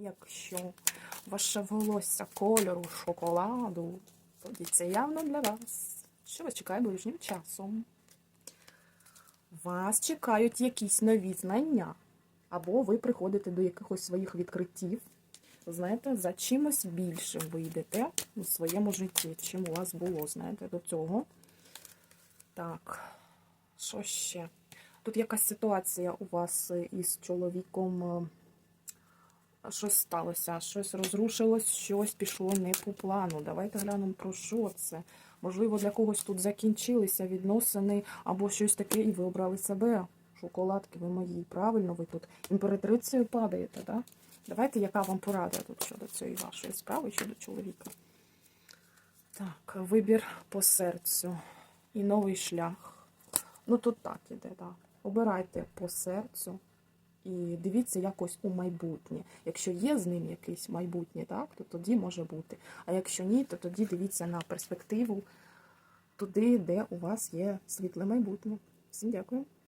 Якщо ваше волосся кольору шоколаду, тоді це явно для вас. Що вас чекає ближнім часом? Вас чекають якісь нові знання, або ви приходите до якихось своїх відкриттів. Знаєте, за чимось більшим ви йдете у своєму житті, чим у вас було, знаєте, до цього. Так, що ще? Тут якась ситуація у вас е, із чоловіком. Щось сталося, щось розрушилось, щось пішло не по плану. Давайте глянемо про що це. Можливо, для когось тут закінчилися відносини або щось таке, і ви обрали себе. Шоколадки, ви мої. Правильно, ви тут імператрицею падаєте, так? Давайте, яка вам порада тут щодо цієї вашої справи, щодо чоловіка. Так, вибір по серцю і новий шлях. Ну тут так іде, так. Обирайте по серцю і дивіться якось у майбутнє. Якщо є з ним якесь майбутнє, так, то тоді може бути. А якщо ні, то тоді дивіться на перспективу туди, де у вас є світле майбутнє. Всім дякую.